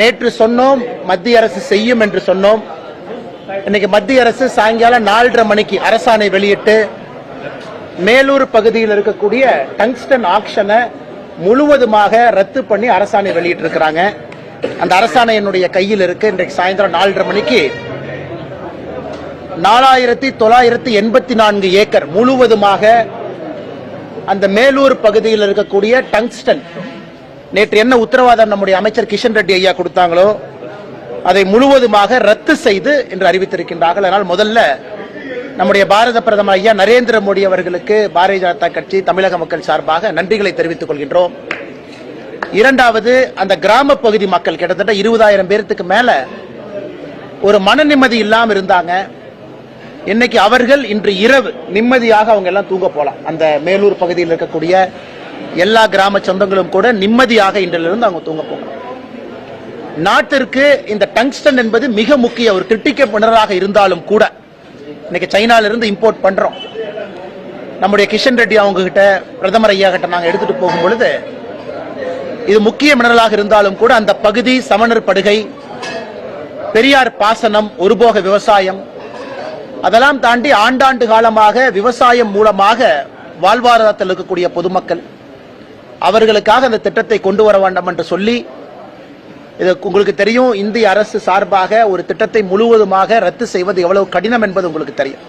நேற்று சொன்னோம் மத்திய அரசு செய்யும் என்று சொன்னோம். இன்னைக்கு மத்திய அரசு சாயங்காலம் நாலரை மணிக்கு அரசாணை வெளியிட்டு மேலூர் பகுதியில் இருக்கக்கூடிய டங்ஸ்டன் ஆக்ஷனை முழுவதுமாக ரத்து பண்ணி அரசாணை வெளியிட்டிருக்கிறாங்க. அந்த அரசாணை என்னுடைய கையில் இருக்கு. இன்றைக்கு சாயந்தரம் நாலரை மணிக்கு நாலாயிரத்தி தொள்ளாயிரத்தி எண்பத்தி நான்கு ஏக்கர் முழுவதுமாக அந்த மேலூர் பகுதியில் இருக்கக்கூடிய டங்ஸ்டன் நேற்று என்ன உத்தரவாதம் நம்முடைய அமைச்சர் கிஷன் ரெட்டி ஐயா கொடுத்தாங்களோ அதை முழுவதுமாக ரத்து செய்து என்று அறிவித்திருக்கின்றார்கள். அதனால் முதல்ல நம்முடைய பாரத பிரதமர் ஐயா நரேந்திர மோடி அவர்களுக்கு பாரதிய ஜனதா கட்சி தமிழக மக்கள் சார்பாக நன்றிகளை தெரிவித்துக் கொள்கின்றோம். இரண்டாவது அந்த கிராம பகுதி மக்கள் கிட்டத்தட்ட இருபதாயிரம் பேர்த்துக்கு மேல ஒரு மன நிம்மதி இல்லாம இருந்தாங்க. இன்னைக்கு அவர்கள் இன்று இரவு நிம்மதியாக அவங்க எல்லாம் தூங்க போலாம். அந்த மேலூர் பகுதியில் இருக்கக்கூடிய எல்லா கிராம சொந்தங்களும் கூட நிம்மதியாக இன்றிலிருந்து அவங்க தூங்க போகணும். நாட்டிற்கு இந்த டங்ஸ்டன் என்பது மிக முக்கிய ஒரு கிரிட்டிக்கல் மினரலாக இருந்தாலும் கூட இன்னைக்கு சைனாலிருந்து இம்போர்ட் பண்றோம். நம்முடைய கிஷன் ரெட்டி அவங்க கிட்ட பிரதமர் ஐயா கிட்ட நாங்கள் எடுத்துட்டு போகும் பொழுது இது முக்கிய மினரலாக இருந்தாலும் கூட அந்த பகுதி சமணர் படுகை பெரியார் பாசனம் ஒருபோக விவசாயம் அதெல்லாம் தாண்டி ஆண்டாண்டு காலமாக விவசாயம் மூலமாக வாழ்வாதாரத்தில் இருக்கக்கூடிய பொதுமக்கள் அவர்களுக்காக அந்த திட்டத்தை கொண்டு வர வேண்டும் என்று சொல்லி இது உங்களுக்கு தெரியும் இந்திய அரசு சார்பாக ஒரு திட்டத்தை முழுவதுமாக ரத்து செய்வது எவ்வளவு கடினம் என்பது உங்களுக்கு தெரியும்.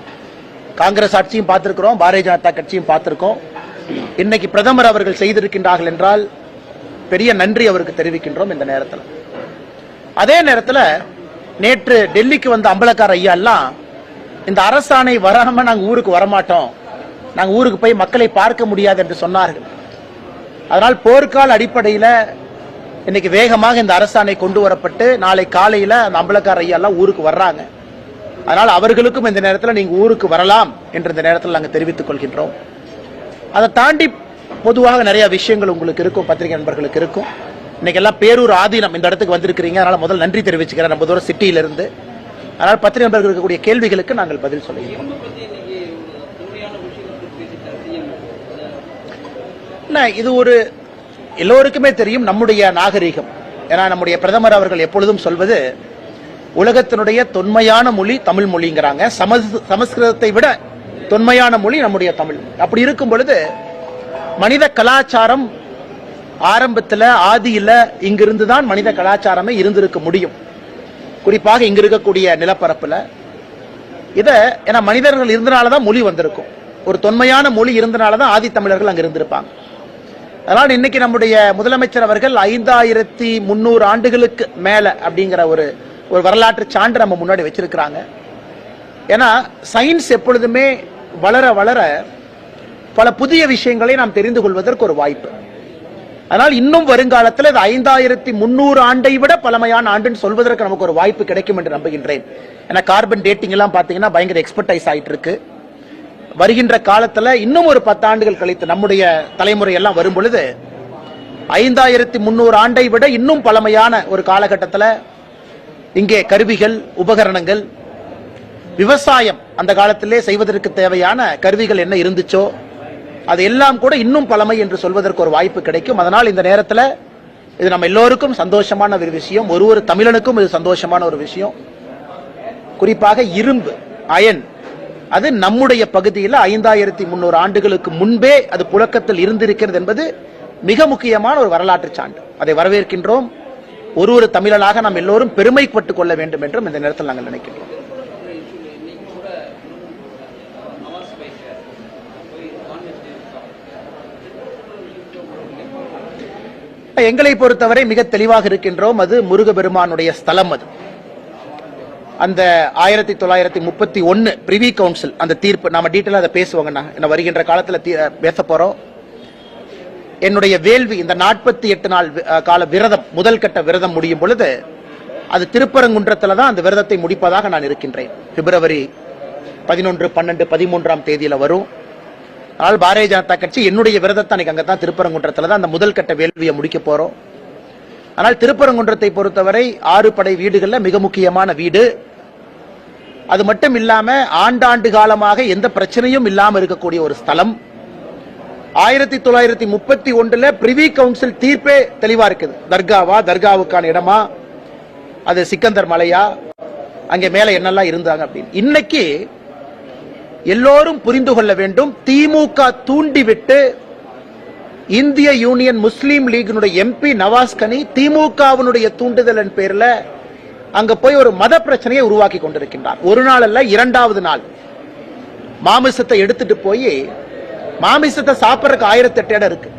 காங்கிரஸ் ஆட்சியும் பார்த்திருக்கிறோம் பாரதிய ஜனதா கட்சியும் பார்த்திருக்கோம். இன்னைக்கு பிரதமர் அவர்கள் செய்திருக்கின்றார்கள் என்றால் பெரிய நன்றி அவருக்கு தெரிவிக்கின்றோம் இந்த நேரத்தில். அதே நேரத்தில் நேற்று டெல்லிக்கு வந்த அம்பலக்கார ஐயா எல்லாம் இந்த அரசாணை வராம நாங்கள் ஊருக்கு வரமாட்டோம். நாங்கள் ஊருக்கு போய் மக்களை பார்க்க முடியாது என்று சொன்னார்கள். அதனால் போர்க்கால அடிப்படையில் இன்னைக்கு வேகமாக இந்த அரசாணை கொண்டு வரப்பட்டு நாளை காலையில் அந்த அம்பலக்கார ஐயாலாம் ஊருக்கு வர்றாங்க. அதனால் அவர்களுக்கும் இந்த நேரத்தில் நீங்கள் ஊருக்கு வரலாம் என்று இந்த நேரத்தில் நாங்கள் தெரிவித்துக் கொள்கின்றோம். அதை தாண்டி பொதுவாக நிறைய விஷயங்கள் உங்களுக்கு இருக்கும் பத்திரிகை நண்பர்களுக்கு இருக்கும். இன்னைக்கு எல்லாம் பேரூர் ஆதீனம் இந்த இடத்துக்கு வந்திருக்கிறீங்க. அதனால் முதல் நன்றி தெரிவிச்சுக்கிறேன். நம்ம தூரம் சிட்டியிலிருந்து. அதனால் பத்திரிகை நண்பர்கள் இருக்கக்கூடிய கேள்விகளுக்கு நாங்கள் பதில் சொல்லுகிறோம் இது ஒரு எல்லோருக்குமே தெரியும் நம்முடைய நாகரிகம். ஏன்னா நம்முடைய பிரதமர் அவர்கள் எப்பொழுதும் சொல்வது உலகத்தினுடைய தொன்மையான மொழி தமிழ் மொழிங்கிறாங்க. சமஸ்கிருதத்தை விட தொன்மையான மொழி நம்முடைய தமிழ். அப்படி இருக்கும் பொழுது மனித கலாச்சாரம் ஆரம்பத்துல ஆதியில இங்கிருந்து தான் மனித கலாச்சாரமே இருந்திருக்க முடியும். குறிப்பாக இங்க இருக்கக்கூடிய நிலப்பரப்புல. இதை ஏன்னா மனிதர்கள் இருந்தனால தான் மொழி வந்திருக்கும். ஒரு தொன்மையான மொழி இருந்தனால தான் ஆதி தமிழர்கள் அங்க இருந்திருப்பாங்க. அதனால் இன்னைக்கு நம்முடைய முதலமைச்சர் அவர்கள் ஐந்தாயிரத்தி முன்னூறு ஆண்டுகளுக்கு மேலே அப்படிங்கிற ஒரு ஒரு வரலாற்று சான்று நம்ம முன்னாடி வச்சிருக்கிறாங்க. ஏன்னா சயின்ஸ் எப்பொழுதுமே வளர வளர பல புதிய விஷயங்களை நாம் தெரிந்து கொள்வதற்கு ஒரு வாய்ப்பு. அதனால் இன்னும் வருங்காலத்தில் இது ஐந்தாயிரத்தி முந்நூறு ஆண்டை விட பழமையான ஆண்டுன்னு சொல்வதற்கு நமக்கு ஒரு வாய்ப்பு கிடைக்கும் என்று நம்புகின்றேன். ஏன்னா கார்பன் டேட்டிங் எல்லாம் பார்த்தீங்கன்னா பயங்கர எக்ஸ்பர்டைஸ் ஆயிட்டு இருக்கு வருகின்ற காலத்துல இன்னும் ஒரு பத்தாண்டுகள் கழித்து நம்முடைய தலைமுறை எல்லாம் வரும் பொழுது ஐந்தாயிரத்தி முன்னூறு ஆண்டை விட இன்னும் பழமையான ஒரு காலகட்டத்தில் இங்கே கருவிகள் உபகரணங்கள் விவசாயம் அந்த காலத்திலே செய்வதற்கு தேவையான கருவிகள் என்ன இருந்துச்சோ அது எல்லாம் கூட இன்னும் பழமை என்று சொல்வதற்கு ஒரு வாய்ப்பு கிடைக்கும். அதனால் இந்த நேரத்தில் இது நம்ம எல்லோருக்கும் சந்தோஷமான ஒரு விஷயம் ஒரு ஒரு தமிழனுக்கும் இது சந்தோஷமான ஒரு விஷயம். குறிப்பாக இரும்பு அயன் அது நம்முடைய பகுதியில் ஐந்தாயிரத்தி முன்னூறு ஆண்டுகளுக்கு முன்பே அது புழக்கத்தில் இருந்திருக்கிறது என்பது மிக முக்கியமான ஒரு வரலாற்று சான்று. அதை வரவேற்கின்றோம். ஒரு ஒரு தமிழனாக நாம் எல்லோரும் பெருமைப்பட்டுக் கொள்ள வேண்டும் என்றும் இந்த நேரத்தில் நாங்கள் நினைக்கின்றோம். எங்களை பொறுத்தவரை மிக தெளிவாக இருக்கின்றோம். அது முருகபெருமானுடைய ஸ்தலம் அது. அந்த ஆயிரத்தி தொள்ளாயிரத்தி முப்பத்தி ஒன்னு பிரிவி கவுன்சில் அந்த தீர்ப்பு நாம டீட்டெயிலாக அதை பேசுவாங்கண்ணா. என்ன வருகின்ற காலத்தில் தீ- பேச போறோம். என்னுடைய வேள்வி இந்த நாற்பத்தி எட்டு நாள் கால விரதம் முதல் கட்ட விரதம் முடியும் பொழுது அது திருப்பரங்குன்றத்தில் தான் அந்த விரதத்தை முடிப்பதாக நான் இருக்கின்றேன். பிப்ரவரி பதினொன்று பன்னெண்டு பதிமூன்றாம் தேதியில் வரும். ஆனால் பாரதிய ஜனதா கட்சி என்னுடைய விரதத்தை அன்னைக்கு அங்கே தான் திருப்பரங்குன்றத்தில் தான் அந்த முதல் கட்ட வேள்வியை முடிக்க போகிறோம் ஆனால் திருப்பரங்குன்றத்தை பொறுத்தவரை ஆறு படை வீடுகளில் மிக முக்கியமான வீடு. அது மட்டும் இல்லாம ஆண்டாண்டு காலமாக எந்த பிரச்சனையும் இல்லாமல் இருக்கக்கூடிய ஒரு ஸ்தலம். ஆயிரத்தி தொள்ளாயிரத்தி முப்பத்தி ஒன்றுல பிரிவி கவுன்சில் தீர்ப்பே தெளிவா இருக்குது. தர்காவா தர்காவுக்கான இடமா? அது சிக்கந்தர் மலையா? அங்கே மேல என்னெல்லாம் இருந்தாங்க அப்படின்னு. இன்னைக்கு எல்லோரும் புரிந்து கொள்ள வேண்டும் திமுக தூண்டிவிட்டு இந்திய யூனியன் முஸ்லீம் லீகினுடைய எம்பி நவாஸ் கனி திமுகவினுடைய தூண்டுதலின் பேர்ல அங்க போய் ஒரு மத பிரச்சனையை உருவாக்கி கொண்டிருக்கின்றார் ஒரு நாள் அல்ல இரண்டாவது நாள். மாமிசத்தை எடுத்துட்டு போய் மாமிசத்தை சாப்பிடறதுக்கு ஆயிரத்தி எட்டு இடம் இருக்கு.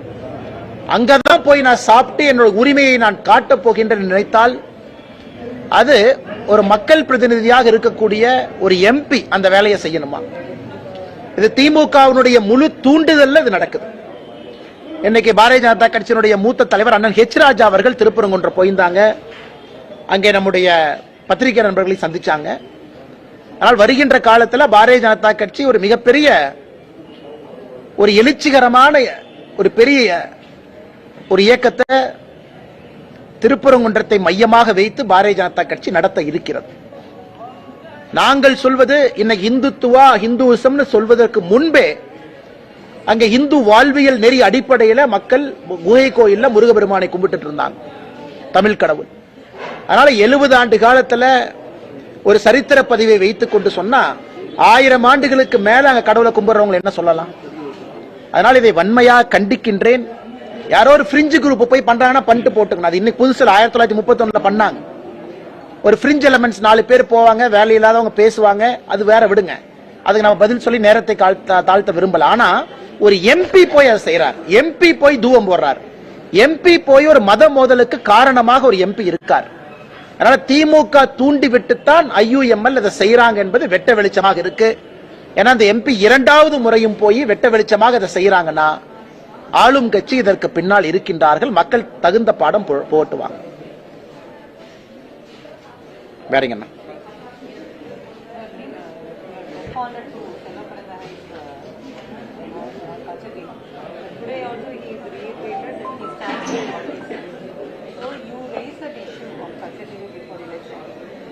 அங்கதான் போய் நான் சாப்பிட்டு என்னோட உரிமையை நான் காட்டப் போகின்றேன் நினைத்தால் அது ஒரு மக்கள் பிரதிநிதியாக இருக்கக்கூடிய ஒரு எம்பி அந்த வேலையை செய்யணுமா? இது திமுகவினுடைய முழு தூண்டுதல்ல இது நடக்குது. இன்னைக்கு பாரதிய ஜனதா கட்சியினுடைய மூத்த தலைவர் அண்ணன் ஹெச் ராஜா அவர்கள் திருப்பரங்குன்ற போயிருந்தாங்க. அங்கே நம்முடைய பத்திரிகை நண்பர்களை சந்திச்சாங்க. ஆனால் வருகின்ற காலத்துல பாரதிய ஜனதா கட்சி ஒரு மிகப்பெரிய ஒரு எழுச்சிகரமான ஒரு பெரிய ஒரு இயக்கத்தை திருப்பரங்குன்றத்தை மையமாக வைத்து பாரதிய ஜனதா கட்சி நடத்த இருக்கிறது. நாங்கள் சொல்வது இன்னைக்கு இந்துத்துவா ஹிந்துவிசம்னு சொல்வதற்கு முன்பே அங்கே இந்து வாழ்வியல் நெறி அடிப்படையில மக்கள் குகை கோயில்ல முருகபெருமானை கும்பிட்டுட்டு இருந்தாங்க. தமிழ் கடவுள். அதனால் எழுபது ஆண்டு காலத்தில் ஒரு சரித்திர பதிவை வைத்து கொண்டு சொன்னால் ஆயிரம் ஆண்டுகளுக்கு மேலே அங்கே கடவுளை கும்பிட்றவங்களை என்ன சொல்லலாம்? அதனால் இதை வன்மையாக கண்டிக்கின்றேன். யாரோ ஒரு ஃப்ரிஞ்சு குரூப் போய் பண்றாங்கன்னா பண்ணிட்டு போட்டுக்கணும். அது இன்னைக்கு புதுசில் ஆயிரத்தி தொள்ளாயிரத்தி முப்பத்தொன்னில் பண்ணாங்க. ஒரு ஃப்ரிஞ்ச் எலமெண்ட்ஸ் நாலு பேர் போவாங்க வேலை இல்லாதவங்க பேசுவாங்க அது வேற விடுங்க. அதுக்கு நம்ம பதில் சொல்லி நேரத்தை தாழ்த்த விரும்பல. ஆனா ஒரு எம்பி போய் அதை செய்யறார் எம்பி போய் தூவம் போடுறார். எம்பி போய் ஒரு மத மோதலுக்கு காரணமாக ஒரு எம்பி இருக்கார். அதனால திமுக தூண்டி விட்டுத்தான் ஐயுஎம்எல் அதை செய்யறாங்க என்பது வெட்ட வெளிச்சமாக இருக்கு. ஏன்னா அந்த எம்பி இரண்டாவது முறையும் போய் வெட்ட வெளிச்சமாக அதை செய்யறாங்கன்னா ஆளும் கட்சி இதற்கு பின்னால் இருக்கின்றார்கள். மக்கள் தகுந்த பாடம் போ- போட்டுவாங்க. வேறங்க என்ன. Today also he is reiterated that he stands by what he said. So you raise the issue of considering before election.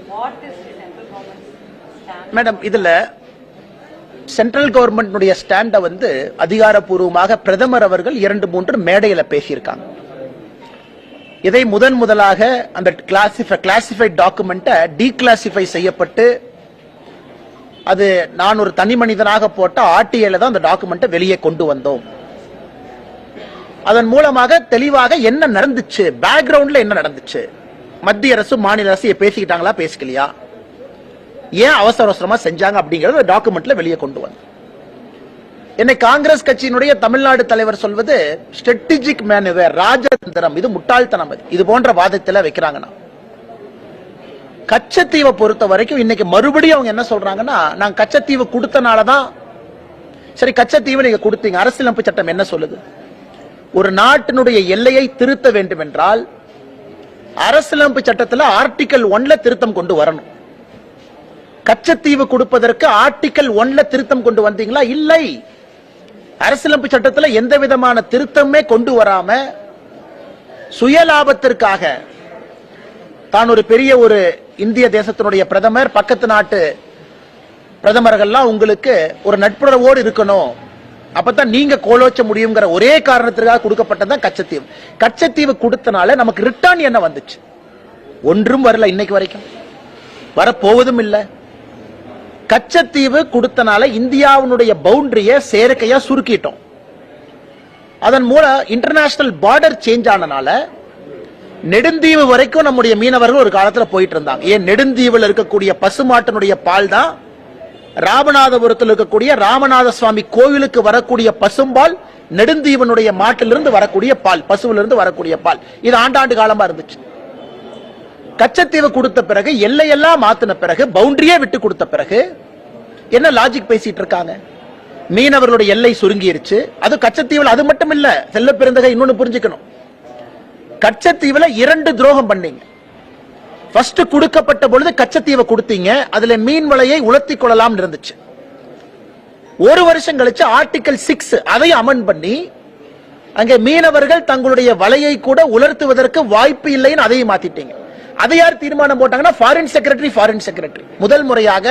What is the central government's stand? Madam இதில் சென்ட்ரல் கவர்மெண்ட்னுடைய ஸ்டாண்ட வந்து அதிகாரப்பூர்வமாக பிரதமர் அவர்கள் இரண்டு மூன்று மேடையில பேசியிருக்காங்க இதை முதன் முதலாக அந்த கிளாசிஃபை கிளாசிஃபைட் டாக்குமெண்ட்டை டீகிளாசிஃபை செய்யப்பட்டு அது நான் ஒரு தனி மனிதனாக போட்ட ஆர்டிஐல தான் அந்த டாக்குமெண்ட்டை வெளியே கொண்டு வந்தோம் அதன் மூலமாக தெளிவாக என்ன நடந்துச்சு? பேக்ரவுண்ட்ல என்ன நடந்துச்சு? மத்திய அரசு மாநில அரசு பேசிக்கிட்டாங்களா பேசிக்கலையா ஏன் அவசர அவசரமா செஞ்சாங்க அப்படிங்கறத டாக்குமெண்ட்ல வெளியே கொண்டு வந்து என்னை காங்கிரஸ் கட்சியினுடைய தமிழ்நாடு தலைவர் சொல்வது ஸ்ட்ராட்டஜிக் மேனுவர் ராஜதந்திரம் இது முட்டாள்தனம் இது. போன்ற வாதத்தில் வைக்கிறாங்கன்னா கச்சத்தீவை பொறுத்த வரைக்கும் இன்னைக்கு மறுபடியும் அவங்க என்ன சொல்றாங்கன்னா நான் கச்சத்தீவு கொடுத்தனாலதான் சரி கச்சத்தீவு நீங்க கொடுத்தீங்க. அரசியலமைப்பு சட்டம் என்ன சொல்லுது? ஒரு நாட்டினுடைய எல்லையை திருத்த வேண்டும் என்றால் அரசியலமைப்பு சட்டத்தில் ஆர்டிகல் ஒன்ல திருத்தம் கொண்டு வரணும். கச்சத்தீவு கொடுப்பதற்கு ஆர்டிகல் ஒன்ல திருத்தம் கொண்டு வந்தீங்களா? இல்லை. அரசியலமைப்பு சட்டத்தில் எந்த விதமான திருத்தமே கொண்டு வராம சுயலாபத்திற்காக தான் ஒரு பெரிய ஒரு இந்திய தேசத்தினுடைய பிரதமர் பக்கத்து நாட்டு பிரதமர்கள்லாம் உங்களுக்கு ஒரு நட்புறவோடு இருக்கணும். அப்பதான் நீங்க கோலோச்ச முடியுங்கிற ஒரே காரணத்திற்காக கொடுக்கப்பட்டதான் கச்சத்தீவு. கச்சத்தீவு கொடுத்தனால நமக்கு ரிட்டர்ன் என்ன வந்துச்சு? ஒன்றும் வரல இன்னைக்கு வரைக்கும். வரப்போவதும் இல்லை. கச்சத்தீவு கொடுத்தனால இந்தியாவினுடைய பவுண்டரிய செயற்கையா சுருக்கிட்டோம். அதன் மூலம் இன்டர்நேஷனல் பார்டர் சேஞ்ச் ஆனனால நெடுந்தீவு வரைக்கும் நம்முடைய மீனவர்கள் ஒரு காலத்துல போயிட்டு இருந்தாங்க. ஏன் நெடுந்தீவுல இருக்கக்கூடிய பசுமாட்டினுடைய பால் தான் ராமநாதபுரத்தில் இருக்கக்கூடிய ராமநாத சுவாமி கோவிலுக்கு வரக்கூடிய பசும்பால் நெடுந்தீவனுடைய மாட்டிலிருந்து வரக்கூடிய பால் பசுவிலிருந்து வரக்கூடிய பால். இது ஆண்டாண்டு காலமா இருந்துச்சு. கச்சத்தீவு கொடுத்த பிறகு எல்லையெல்லாம் மாத்தின பிறகு பவுண்டரியே விட்டு கொடுத்த பிறகு என்ன லாஜிக் பேசிட்டு இருக்காங்க? மீனவர்களுடைய எல்லை சுருங்கிருச்சு. அது கச்சத்தீவில் அது மட்டும் இல்ல செல்ல பெருந்தகை இன்னொன்னு புரிஞ்சுக்கணும். கச்சத்தீவுல இரண்டு துரோகம் பண்ணீங்க. ஃபர்ஸ்ட் கொடுக்கப்பட்ட பொழுது கச்சத்தீவை கொடுத்தீங்க. அதுல மீன் வலையை உலர்த்தி கொள்ளலாம் இருந்துச்சு. ஒரு வருஷம் கழிச்சு ஆர்டிகல் சிக்ஸ் அதை அமன் பண்ணி அங்கே மீனவர்கள் தங்களுடைய வலையை கூட உலர்த்துவதற்கு வாய்ப்பு இல்லைன்னு அதையும் மாத்திட்டீங்க. அதை யார் தீர்மானம் போட்டாங்கன்னா ஃபாரின் செக்ரட்டரி ஃபாரின் செக்ரட்டரி முதல் முறையாக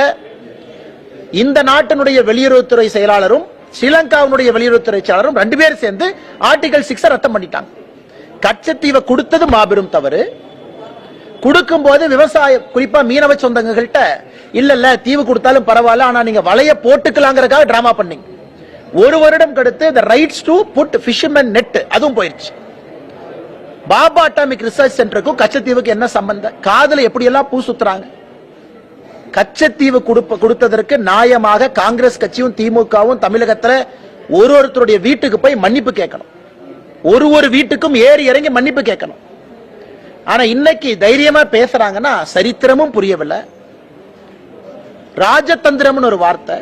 இந்த நாட்டினுடைய வெளியுறவுத்துறை செயலாளரும் ஸ்ரீலங்காவினுடைய வெளியுறவுத்துறை செயலாளரும் ரெண்டு பேரும் சேர்ந்து ஆர்டிகல் சிக்ஸ் ரத்தம் பண்ணிட்டாங்க. கச்சத்தீவை கொடுத்தது மாபெரும் தவறு. கொடுக்கும் போது விவசாய குறிப்பா மீனவ சொந்தங்கள்கிட்ட இல்ல இல்ல தீவு கொடுத்தாலும் பரவாயில்ல ஆனா நீங்க வலைய போட்டுக்கலாங்கிறதுக்காக டிராமா பண்ணீங்க. ஒரு வருடம் கடுத்து இந்த rights to put fishermen net அதுவும் போயிருச்சு. பாபா அட்டாமிக் ரிசர்ச் சென்டருக்கும் கச்சத்தீவுக்கு என்ன சம்பந்தம்? காதல எப்படியெல்லாம் பூ சுத்துறாங்க? கச்சத்தீவு கொடுப்ப கொடுத்ததற்கு நியாயமாக காங்கிரஸ் கட்சியும் திமுகவும் தமிழகத்துல ஒரு ஒருத்தருடைய வீட்டுக்கு போய் மன்னிப்பு கேட்கணும். ஒரு ஒரு வீட்டுக்கும் ஏறி இறங்கி மன்னிப்பு கேட்கணும். ஆனா இன்னைக்கு தைரியமா பேசுறாங்கன்னா சரித்திரமும் புரியவில்லை. ராஜதந்திரம்னு ஒரு வார்த்தை.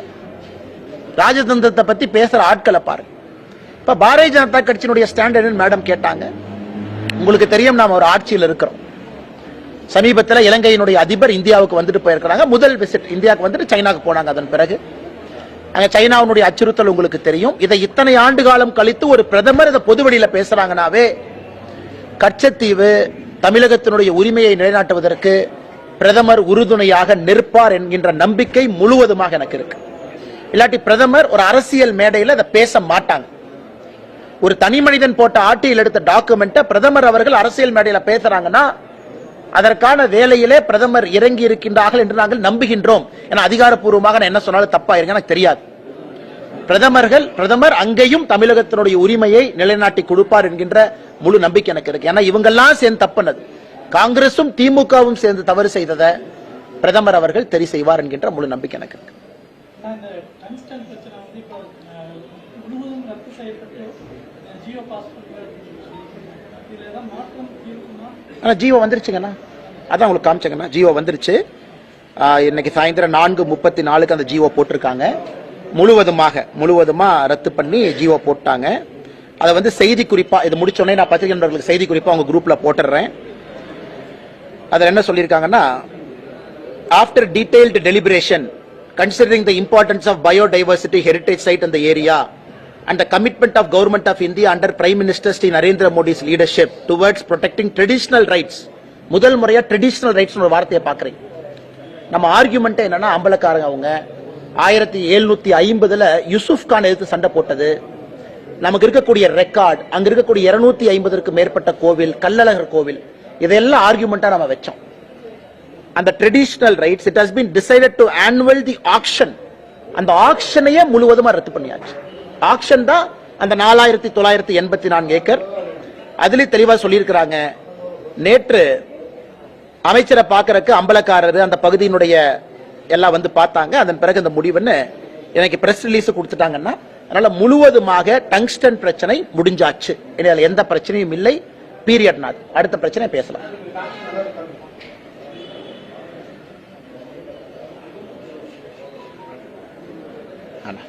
ராஜதந்திரத்தை பத்தி பேசுற ஆட்களை பாருங்க இப்ப பாரதிய ஜனதா கட்சியினுடைய ஸ்டாண்டர்ட் மேடம் கேட்டாங்க. உங்களுக்கு தெரியும் நாம ஒரு ஆட்சியில் இருக்கிறோம். சமீபத்தில் இலங்கையினுடைய அதிபர் இந்தியாவுக்கு வந்துட்டு போயிருக்கிறாங்க. முதல் விசிட் இந்தியாவுக்கு வந்துட்டு சைனாக்கு போனாங்க அதன் பிறகு. அங்க சைனாவுடைய அச்சுறுத்தல் உங்களுக்கு தெரியும். இதை இத்தனை ஆண்டு காலம் கழித்து ஒரு பிரதமர் இதை பொதுவெளியில பேசுறாங்கனாவே கச்சத்தீவு தமிழகத்தினுடைய உரிமையை நிலைநாட்டுவதற்கு பிரதமர் உறுதுணையாக நிற்பார் என்கின்ற நம்பிக்கை முழுவதுமாக எனக்கு இருக்கு. இல்லாட்டி பிரதமர் ஒரு அரசியல் மேடையில் அதை பேச மாட்டாங்க. ஒரு தனி மனிதன் போட்ட ஆட்டியில் எடுத்த டாக்குமெண்ட்டை பிரதமர் அவர்கள் அரசியல் மேடையில் பேசுறாங்கன்னா அதற்கான வேலையிலே பிரதமர் இறங்கி இருக்கின்றார்கள் என்று நாங்கள் நம்புகின்றோம். என அதிகாரப்பூர்வமாக நான் என்ன சொன்னாலும் தப்பா இருங்க எனக்கு தெரியாது. பிரதமர்கள் பிரதமர் அங்கேயும் தமிழகத்தினுடைய உரிமையை நிலைநாட்டி கொடுப்பார் என்கின்ற முழு நம்பிக்கை எனக்கு இருக்கு. ஏன்னா இவங்கெல்லாம் சேர்ந்து தப்புனது. காங்கிரசும் திமுகவும் சேர்ந்து தவறு செய்ததை பிரதமர் அவர்கள் தெரி செய்வார் என்கின்ற முழு நம்பிக்கை எனக்கு இருக்கு. ஜியோ வந்துருச்சுங்கண்ணா அதான் உங்களுக்கு காமிச்சங்கண்ணா ஜியோ வந்துருச்சு. இன்னைக்கு சாயந்தரம் நான்கு முப்பத்தி நாலுக்கு அந்த ஜியோ போட்டிருக்காங்க. முழுவதுமாக முழுவதுமாக ரத்து பண்ணி ஜீவோ போட்டாங்க அதை வந்து செய்தி குறிப்பாக இது முடிச்சோடனே நான் பத்திரிகை நண்பர்களுக்கு செய்தி குறிப்பாக அவங்க குரூப்பில் போட்டுடுறேன் அதில் என்ன சொல்லியிருக்காங்கன்னா after detailed deliberation considering the importance of biodiversity heritage site அந்த area and commitment of government of India under prime minister Shri Narendra Modi's leadership towards protecting traditional rights முதல் முறையாக ட்ரெடிஷ்னல் ரைட்ஸ் ஒரு வார்த்தையை பார்க்குறேன் நம்ம ஆர்குமெண்ட்டே என்னன்னா அம்பலக்காரங்க அவங்க ஆயிரத்தி எழுநூத்தி ஐம்பதுல யூசுப் கான் எதிர்த்து சண்டை போட்டது. நமக்கு இருக்கக்கூடிய ரெக்கார்ட் அங்க இருக்கக்கூடிய இருநூத்தி ஐம்பதற்கு மேற்பட்ட கோவில் கல்லழகர் கோவில் இதெல்லாம் ஆர்குமெண்டா நம்ம வச்சோம். அந்த traditional rights it has been decided to annul the action அந்த ஆக்ஷனையே முழுவதுமா ரத்து பண்ணியாச்சு. ஆக்ஷன் தான் அந்த நாலாயிரத்தி தொள்ளாயிரத்தி எண்பத்தி நான்கு ஏக்கர். அதுலேயும் தெளிவா சொல்லியிருக்கிறாங்க நேற்று அமைச்சரை பார்க்கறதுக்கு அம்பலக்காரர் அந்த பகுதியினுடைய எல்லாம் வந்து பார்த்தாங்க. அதன் பிறகு இந்த முடிவுன்னு எனக்கு பிரஸ் ரிலீஸ் கொடுத்துட்டாங்கன்னா அதனால முழுவதுமாக டங்ஸ்டன் பிரச்சனை முடிஞ்சாச்சு. இனி எந்த பிரச்சனையும் இல்லை. பீரியட் நாட் அடுத்த பிரச்சனை பேசலாம். ஆனா.